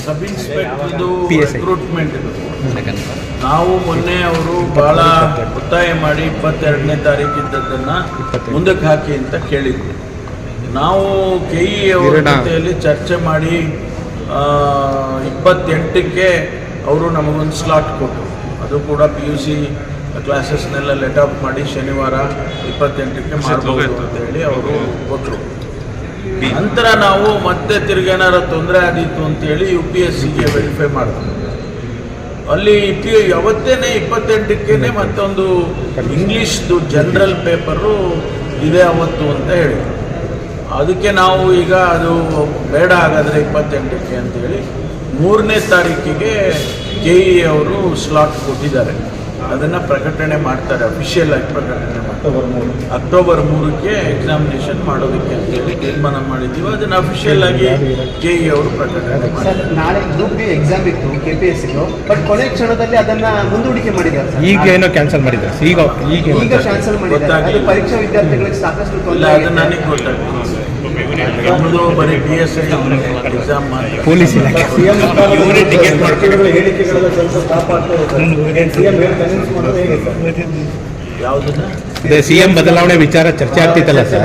ಸಬ್ ಇನ್ಸ್ಪೆಕ್ಟರ್ದು. Recruitment ಇದು. ನಾವು ಮೊನ್ನೆ ಅವರು ಬಹಳ ಒತ್ತಾಯ ಮಾಡಿ ಇಪ್ಪತ್ತೆರಡನೇ ತಾರೀಕು ಇದ್ದದ್ದನ್ನು ಮುಂದಕ್ಕೆ ಹಾಕಿ ಅಂತ ಕೇಳಿದ್ವಿ. ನಾವು ಕೆ ಇ ಅವರ ಜೊತೆಯಲ್ಲಿ ಚರ್ಚೆ ಮಾಡಿ ಆ, ಇಪ್ಪತ್ತೆಂಟಕ್ಕೆ ಅವರು ನಮಗೊಂದು ಸ್ಲಾಟ್ ಕೊಟ್ಟರು. ಅದು ಕೂಡ ಪಿ ಯು ಸಿ ಕ್ಲಾಸಸ್ನೆಲ್ಲ ಲೆಟ್ ಆಫ್ ಮಾಡಿ ಶನಿವಾರ ಇಪ್ಪತ್ತೆಂಟಕ್ಕೆ ಮಾಡಬಹುದು ಅಂತ ಹೇಳಿ ಅವರು ಕೊಟ್ಟರು ನಂತರ ನಾವು ಮತ್ತೆ ತಿರ್ಗೇನಾರ ತೊಂದರೆ ಆದೀತು ಅಂತೇಳಿ ಯು ಪಿ ಎಸ್ ಸಿಗೆ ವೆರಿಫೈ ಮಾಡ್ತೀವಿ. ಅಲ್ಲಿ ಪಿ ಯಾವತ್ತೇನೆ ಇಪ್ಪತ್ತೆಂಟಕ್ಕೇನೆ ಮತ್ತೊಂದು ಇಂಗ್ಲೀಷ್ದು ಜನರಲ್ ಪೇಪರು ಇದೆ ಅವತ್ತು ಅಂತ ಹೇಳಿ. ಅದಕ್ಕೆ ನಾವು ಈಗ ಅದು ಬೇಡ ಹಾಗಾದರೆ ಇಪ್ಪತ್ತೆಂಟಕ್ಕೆ ಅಂತೇಳಿ ಮೂರನೇ ತಾರೀಕಿಗೆ ಕೆ ಇ ಅವರು ಸ್ಲಾಟ್ ಕೊಟ್ಟಿದ್ದಾರೆ. ಅದನ್ನು ಪ್ರಕಟಣೆ ಮಾಡ್ತಾರೆ ಅಫಿಷಿಯಲ್ ಆಗಿ ಪ್ರಕಟಣೆ ಅಕ್ಟೋಬರ್ ಮೂರು. ಅಕ್ಟೋಬರ್ ಮೂರಕ್ಕೆ ಎಕ್ಸಾಮಿನೇಷನ್ ಮಾಡೋದಕ್ಕೆ ಅಂತೇಳಿ ತೀರ್ಮಾನ ಮಾಡಿದ್ದೀವಿ. ಅದನ್ನು ಅಫಿಷಿಯಲ್ ಆಗಿ ಕೆ ಇ ಅವರು ಪ್ರಕಟಣೆ ಸರ್ ನಾಳೆ ಗ್ರೂಪ್ ಬಿ ಎಕ್ಸಾಮ್ ಇತ್ತು ಕೆ ಪಿ ಎಸ್ ಬಟ್ ಕೊನೆ ಕ್ಷಣದಲ್ಲಿ ಅದನ್ನ ಮುಂದೂಡಿಕೆ ಮಾಡಿದ್ದಾರೆ ಸರ್. ಈಗ ಏನೋ ಕ್ಯಾನ್ಸಲ್ ಮಾಡಿದ್ದಾರೆ ಈಗ ಈಗ ಕ್ಯಾನ್ಸಲ್ ಮಾಡಿದ್ದಾರೆ. ಪರೀಕ್ಷಾ ವಿದ್ಯಾರ್ಥಿಗಳಿಗೆ ಸಾಕಷ್ಟು ಇಲ್ಲ ತೊಂದರೆ ಅದು ನನಗೆ ಗೊತ್ತಾಗ್ತದೆ ಎಕ್ಸಾಮ್ ಪೊಲೀಸ್ ಇಲಾಖೆ. ಸಿಎಂ ಯಾವುದನ್ನ ಸಿ ಎಂ ಬದಲಾವಣೆ ವಿಚಾರ ಚರ್ಚೆ ಆಗ್ತಿತ್ತಲ್ಲ ಸರ್?